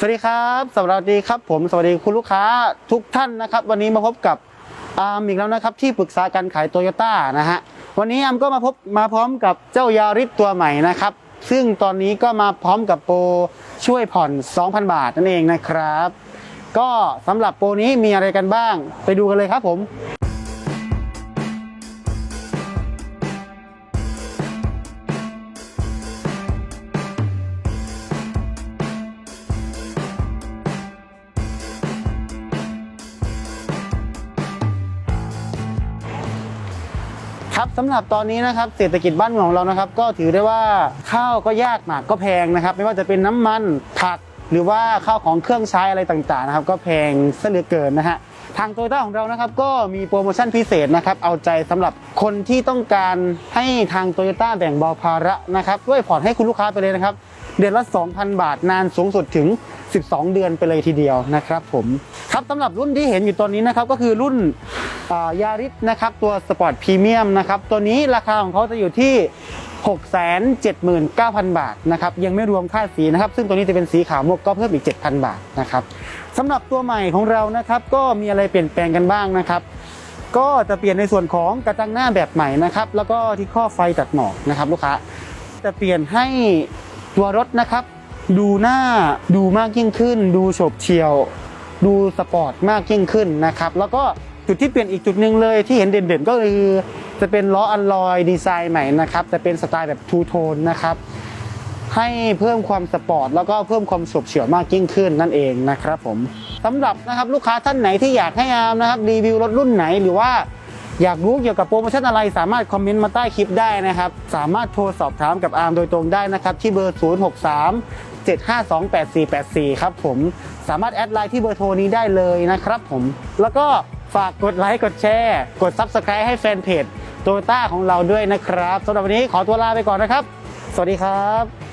สวัสดีครับสวัสดีครับผมสวัสดีคุณลูกค้าทุกท่านนะครับ วันนี้มาพบกับอาร์มอีกแล้วนะครับ ที่ปรึกษาการขายโตโยต้านะฮะวันนี้อาร์มก็มาพบมาพร้อมกับเจ้ายาริสตัวใหม่นะครับ ซึ่งตอนนี้ก็มาพร้อมกับโปรช่วยผ่อน 2,000 บาทนั่นเองนะครับ ก็สำหรับโปรนี้มีอะไรกันบ้าง ไปดูกันเลยครับผม ครับสำหรับตอนนี้นะครับเศรษฐกิจบ้านเมืองของเรานะครับ ก็ถือได้ว่าข้าวก็ยากหมากก็แพงนะครับ ไม่ว่าจะเป็นน้ำมันผักหรือว่าข้าวของเครื่องใช้อะไรต่างๆนะครับ ก็แพงเหลือเกินนะฮะทางโตโยต้าของเรานะครับก็มีโปรโมชั่นพิเศษนะครับเอาใจสำหรับคนที่ต้องการให้ทางโตโยต้าแบ่งเบาภาระนะครับด้วยผ่อนให้คุณลูกค้าไปเลยนะครับ เดือนละ 2,000 บาทนานสูงสุดถึง 12 เดือนไปเลยทีเดียวนะครับผมครับสำหรับรุ่นที่เห็นอยู่ตอนนี้นะครับก็คือรุ่นยาริสนะครับตัวสปอร์ตพรีเมียมนะครับตัวนี้ราคาของเขาจะอยู่ที่ 679,000 บาทนะครับยังไม่รวมค่าสีนะครับ ซึ่งตัวนี้จะเป็นสีขาวมกก็เพิ่มอีก 7,000 บาทนะครับสำหรับตัวใหม่ของเรานะครับก็มีอะไรเปลี่ยนแปลงกันบ้างนะครับก็จะเปลี่ยนในส่วนของกระจังหน้าแบบใหม่นะครับแล้วก็ที่ข้อไฟตัดหมอกนะครับลูกค้าจะเปลี่ยนให้ตัวรถนะครับ ดูหน้าดูมากยิ่งขึ้น ดูโฉบเฉี่ยว ดูสปอร์ตมากยิ่งขึ้นนะครับ แล้วก็จุดที่เปลี่ยนอีกจุดหนึ่งเลยที่เห็นเด่นๆก็คือ จะเป็นล้ออัลลอยดีไซน์ใหม่นะครับจะเป็นสไตล์แบบทูโทนนะครับให้เพิ่มความสปอร์ตแล้วก็เพิ่มความฉบเฉี่ยวมากยิ่งขึ้นนั่นเองนะครับผมสำหรับนะครับลูกค้าท่านไหนที่อยากให้อามนะครับรีวิวรถรุ่นไหนหรือว่าอยากรู้เกี่ยวกับโปรโมชั่นอะไรสามารถคอมเมนต์มาใต้คลิปได้นะครับ สามารถโทรสอบถามกับอาร์มโดยตรงได้นะครับ ที่เบอร์ 063 752 8484 ครับผมสามารถแอดไลน์ที่เบอร์โทรนี้ได้เลยนะครับผม แล้วก็ฝากกดไลค์กดแชร์ กด Subscribe ให้แฟนเพจโตโยต้าของเราด้วยนะครับสำหรับวันนี้ขอตัวลาไปก่อนนะครับ สวัสดีครับ